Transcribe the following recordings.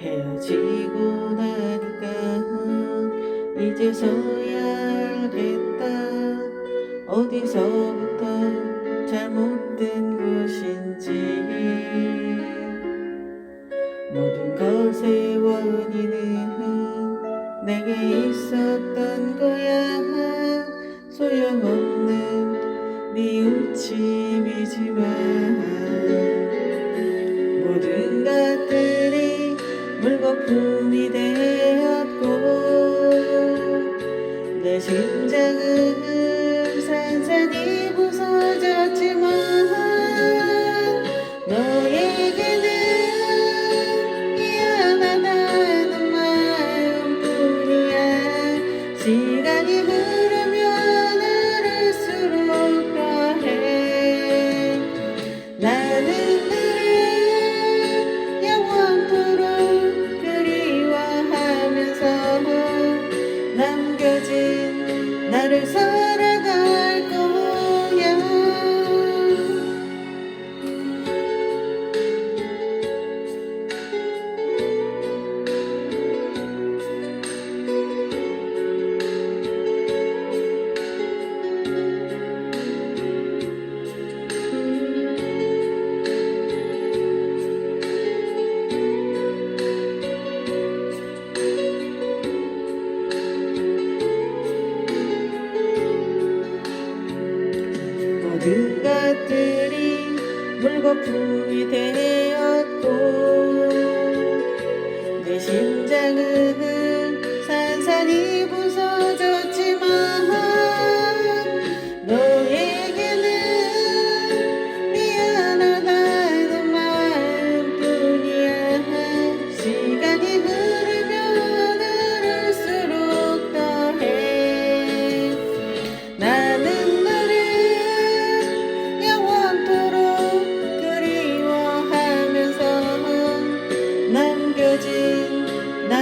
헤어지고 나니까 이제서야 알겠다. 어디서부터 잘못된 것인지 것의 원인은 내게 있었던 거야. 소용없는 뉘우침이지만 모든 것들이 물거품이 되었고 내 심장은 산산이 나를 살아 모든 것들이 물거품이 되었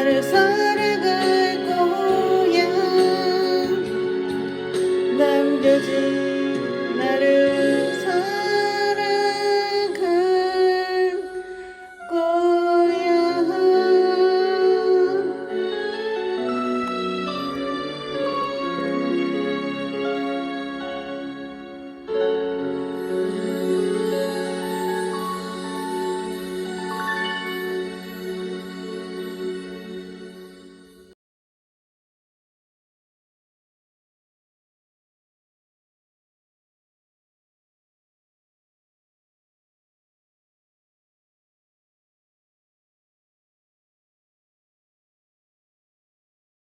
나를 살아갈 거야. 남겨진